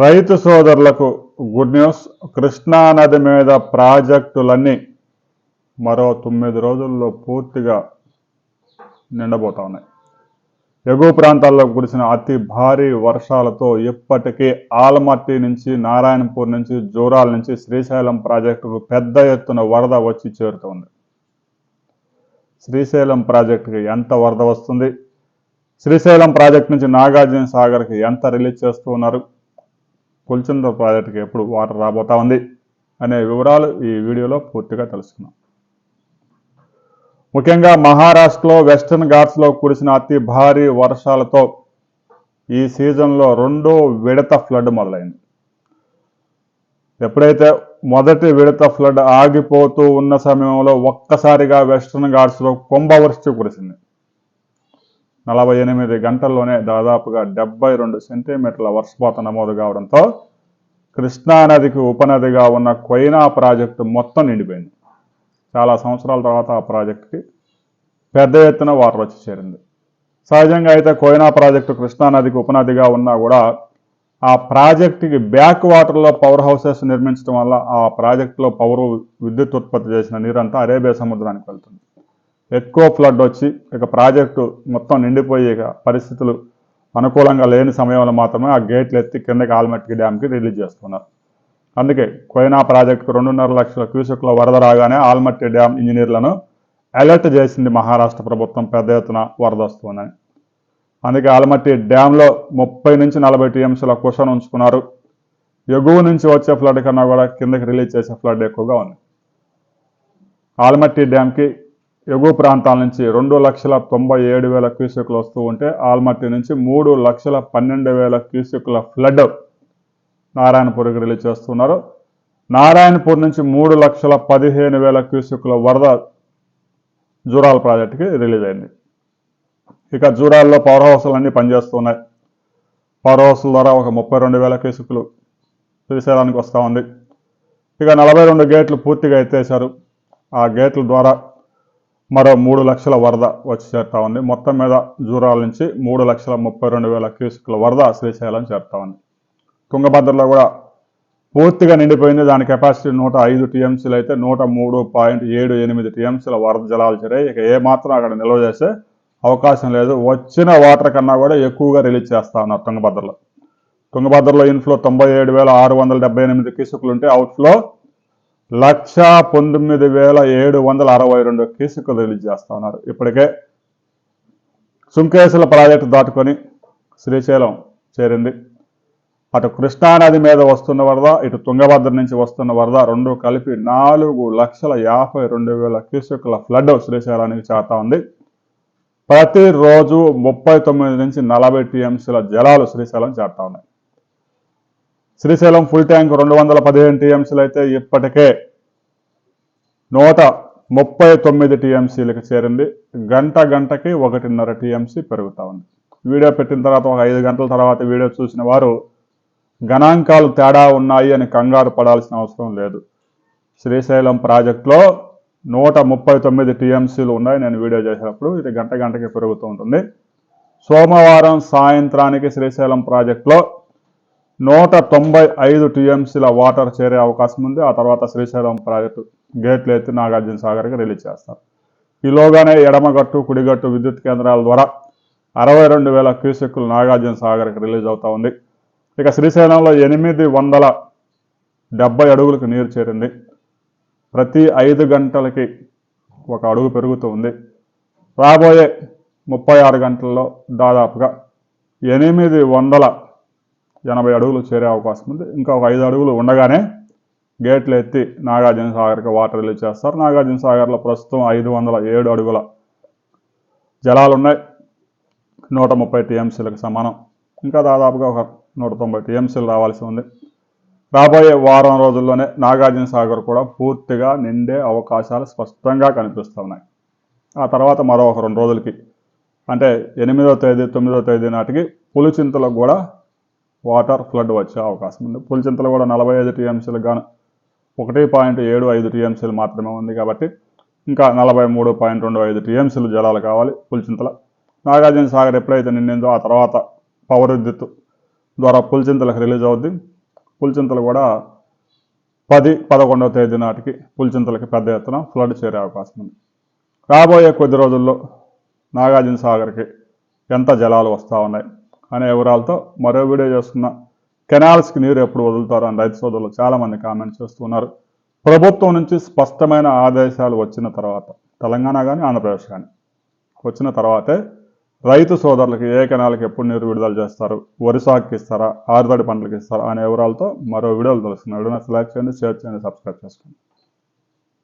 రైతు సోదరులకు good news. Krishna నది మీద ప్రాజెక్టులన్నీ మరో తొమ్మిది రోజుల్లో పూర్తిగా నిండబోతా ఉన్నాయి ఎగువ ప్రాంతాల్లో కురిసిన అతి భారీ వర్షాలతో ఇప్పటికే ఆలమట్టి నుంచి నారాయణపూర్ నుంచి జోరాల నుంచి శ్రీశైలం ప్రాజెక్టుకు పెద్ద ఎత్తున వరద వచ్చి చేరుతోంది. శ్రీశైలం ప్రాజెక్టుకి ఎంత వరద వస్తుంది? శ్రీశైలం ప్రాజెక్ట్ నుంచి నాగార్జున సాగర్కి ఎంత రిలీజ్ చేస్తూ ఉన్నారు? పులిచింత ప్రాజెక్టుకి ఎప్పుడు వాటర్ రాబోతా ఉంది అనే వివరాలు ఈ వీడియోలో పూర్తిగా తెలుసుకున్నాం ముఖ్యంగా మహారాష్ట్రలో వెస్టర్న్ ఘాట్స్లో కురిసిన అతి భారీ వర్షాలతో ఈ సీజన్లో రెండో విడత ఫ్లడ్ మొదలైంది. ఎప్పుడైతే మొదటి విడత ఫ్లడ్ ఆగిపోతూ ఉన్న సమయంలో ఒక్కసారిగా వెస్టర్న్ ఘాట్స్లో కుంభవృష్టి కురిసింది. నలభై ఎనిమిది గంటల్లోనే దాదాపుగా డెబ్బై రెండు సెంటీమీటర్ల వర్షపాతం నమోదు కావడంతో కృష్ణానదికి ఉపనదిగా ఉన్న కొయినా ప్రాజెక్టు మొత్తం నిండిపోయింది. చాలా సంవత్సరాల తర్వాత ఆ ప్రాజెక్టుకి పెద్ద ఎత్తున వాటర్ వచ్చి చేరింది. సహజంగా అయితే కోయినా ప్రాజెక్టు కృష్ణానదికి ఉపనదిగా ఉన్నా కూడా ఆ ప్రాజెక్టుకి బ్యాక్ వాటర్లో పవర్ హౌసెస్ నిర్మించడం వల్ల ఆ ప్రాజెక్టులో పవర్ విద్యుత్ ఉత్పత్తి చేసిన నీరంతా అరేబియా సముద్రానికి వెళ్తుంది. ఎక్కువ ఫ్లడ్ వచ్చి ఇక ప్రాజెక్టు మొత్తం నిండిపోయి ఇక పరిస్థితులు అనుకూలంగా లేని సమయంలో మాత్రమే ఆ గేట్లు ఎత్తి కిందకి ఆల్మెట్కి డ్యామ్కి రిలీజ్ చేస్తున్నారు. అందుకే కోయినా ప్రాజెక్టుకు రెండున్నర లక్షల క్యూసెక్ల వరద రాగానే ఆల్మట్టి డ్యామ్ ఇంజనీర్లను అలర్ట్ చేసింది మహారాష్ట్ర ప్రభుత్వం పెద్ద ఎత్తున వరద వస్తుందని. అందుకే ఆల్మట్టి డ్యాంలో ముప్పై నుంచి నలభై టీఎంసీల కుషన్ ఉంచుకున్నారు. ఎగువ నుంచి వచ్చే ఫ్లడ్ కన్నా కూడా కిందకి రిలీజ్ చేసే ఫ్లడ్ ఎక్కువగా ఉంది. ఆల్మట్టి డ్యామ్కి ఎగువ ప్రాంతాల నుంచి రెండు లక్షల తొంభై ఏడు వేల క్యూసెక్లు వస్తూ ఉంటే ఆల్మట్టి నుంచి మూడు లక్షల పన్నెండు వేల క్యూసెక్ల ఫ్లడ్ నారాయణపూర్కి రిలీజ్ చేస్తున్నారు. నారాయణపూర్ నుంచి మూడు లక్షల పదిహేను వేల క్యూసెక్ల వరద జూరాల ప్రాజెక్టుకి రిలీజ్ అయింది. ఇక జూరాల్లో పవర్ హౌస్లు అన్నీ పనిచేస్తున్నాయి. పవర్ హౌస్ల ద్వారా ఒక ముప్పై రెండు వేల క్యూసెక్లు శ్రీశైలానికి వస్తూ ఉంది. ఇక నలభై రెండు గేట్లు పూర్తిగా ఎత్తేశారు. ఆ గేట్ల ద్వారా మరో మూడు లక్షల వరద వచ్చి చేరుతా ఉంది. మొత్తం మీద జూరాల నుంచి మూడు లక్షల ముప్పై రెండు వేల క్యూసెక్ల వరద శ్రీశైలం చేరుతా ఉంది. తుంగభద్రలో కూడా పూర్తిగా నిండిపోయింది. దాని కెపాసిటీ నూట ఐదు టీఎంసీలు అయితే నూట మూడు పాయింట్ ఏడు ఎనిమిది టీఎంసీల వరద జలాలు చేరాయి. ఇక ఏమాత్రం అక్కడ నిల్వ చేసే అవకాశం లేదు. వచ్చిన వాటర్ కన్నా కూడా ఎక్కువగా రిలీజ్ చేస్తా ఉన్నారు తుంగభద్రలో. తుంగభద్రలో ఇన్ఫ్లో తొంభై ఏడు వేల ఆరు వందల డెబ్బై ఎనిమిది క్యూసెక్లు ఉంటే అవుట్ఫ్లో లక్ష పంతొమ్మిది వేల ఏడు వందల అరవై రెండు క్యూసెక్లు రిలీజ్ చేస్తా ఉన్నారు. ఇప్పటికే సుంకేసుల ప్రాజెక్టు దాటుకొని శ్రీశైలం చేరింది. అటు కృష్ణానది మీద వస్తున్న వరద ఇటు తుంగభద్ర నుంచి వస్తున్న వరద రెండు కలిపి నాలుగు లక్షల యాభై రెండు వేల క్యూసెక్ల ఫ్లడ్ శ్రీశైలానికి చేరుతా ఉంది. ప్రతిరోజు ముప్పై తొమ్మిది నుంచి నలభై టీఎంసీల జలాలు శ్రీశైలం చేరుతా ఉన్నాయి. శ్రీశైలం ఫుల్ ట్యాంక్ రెండు వందల పదిహేను టీఎంసీలు అయితే ఇప్పటికే నూట ముప్పై తొమ్మిది టీఎంసీలకు చేరింది. గంట గంటకి ఒకటిన్నర టీఎంసీ పెరుగుతూ ఉంది. వీడియో పెట్టిన తర్వాత ఒక ఐదు గంటల తర్వాత వీడియో చూసిన వారు గణాంకాలు తేడా ఉన్నాయి అని కంగారు పడాల్సిన అవసరం లేదు. శ్రీశైలం ప్రాజెక్టులో నూట ముప్పై తొమ్మిది టీఎంసీలు ఉన్నాయి. నేను వీడియో చేసినప్పుడు ఇది గంట గంటకి పెరుగుతూ ఉంటుంది. సోమవారం సాయంత్రానికి శ్రీశైలం ప్రాజెక్టులో నూట తొంభై ఐదు టీఎంసీల వాటర్ చేరే అవకాశం ఉంది. ఆ తర్వాత శ్రీశైలం ప్రాజెక్టు గేట్లు ఎత్తి నాగార్జున సాగర్కి రిలీజ్ చేస్తారు. ఈలోగానే ఎడమగట్టు కుడిగట్టు విద్యుత్ కేంద్రాల ద్వారా అరవై రెండు వేల క్యూసెక్కులు నాగార్జున సాగర్కి రిలీజ్ అవుతా ఉంది. ఇక శ్రీశైలంలో ఎనిమిది వందల డెబ్బై అడుగులకు నీరు చేరింది. ప్రతి ఐదు గంటలకి ఒక అడుగు పెరుగుతూ ఉంది. రాబోయే ముప్పై ఆరు గంటల్లో దాదాపుగా ఎనిమిది వందల ఎనభై అడుగులు చేరే అవకాశం ఉంది. ఇంకా ఒక ఐదు అడుగులు ఉండగానే గేట్లు ఎత్తి నాగార్జున సాగర్కి వాటర్ రిలీజ్ చేస్తారు. నాగార్జున సాగర్లో ప్రస్తుతం ఐదు వందల ఏడు అడుగుల జలాలు ఉన్నాయి. నూట ముప్పై టీఎంసీలకు సమానం. ఇంకా దాదాపుగా ఒక నూట తొంభై టీఎంసీలు రావాల్సి ఉంది. రాబోయే వారం రోజుల్లోనే నాగార్జున సాగర్ కూడా పూర్తిగా నిండే అవకాశాలు స్పష్టంగా కనిపిస్తున్నాయి. ఆ తర్వాత మరో ఒక రెండు రోజులకి అంటే ఎనిమిదో తేదీ తొమ్మిదో తేదీ నాటికి పులిచింతలకు కూడా వాటర్ ఫ్లడ్ వచ్చే అవకాశం ఉంది. పులిచింతలు కూడా నలభై ఐదు టీఎంసీలు గాను ఒకటి పాయింట్ ఏడు ఐదు టీఎంసీలు మాత్రమే ఉంది కాబట్టి ఇంకా నలభై మూడు పాయింట్ రెండు ఐదు టీఎంసీలు జలాలు కావాలి పులిచింతల నాగార్జున సాగర్ ఎప్పుడైతే నిండిందో ఆ తర్వాత పవర్ విద్యుత్ ద్వారా పులిచింతలకు రిలీజ్ అవుద్ది. పులిచింతలు కూడా పది పదకొండవ తేదీ నాటికి పులిచింతలకి పెద్ద ఎత్తున ఫ్లడ్ చేరే అవకాశం ఉంది. రాబోయే కొద్ది రోజుల్లో నాగార్జున సాగర్కి ఎంత జలాలు వస్తూ ఉన్నాయి? అనే వివరాలతో మరో వీడియో చేస్తున్నా కెనాల్స్కి నీరు ఎప్పుడు వదులుతారు అని రైతు సోదరులు చాలామంది కామెంట్ చేస్తున్నారు. ప్రభుత్వం నుంచి స్పష్టమైన ఆదేశాలు వచ్చిన తర్వాత తెలంగాణ కానీ ఆంధ్రప్రదేశ్ కానీ వచ్చిన తర్వాతే రైతు సోదరులకు ఏ కెనాల్కి ఎప్పుడు నీరు విడుదల చేస్తారు? వరి సాగుకి ఇస్తారా? ఆరుదడి పంటలకు ఇస్తారా? అనే వివరాలతో మరో వీడియోలు తెలుస్తున్నాయి వీడియో లైక్ చేయండి షేర్ చేయండి సబ్స్క్రైబ్ చేసుకోండి.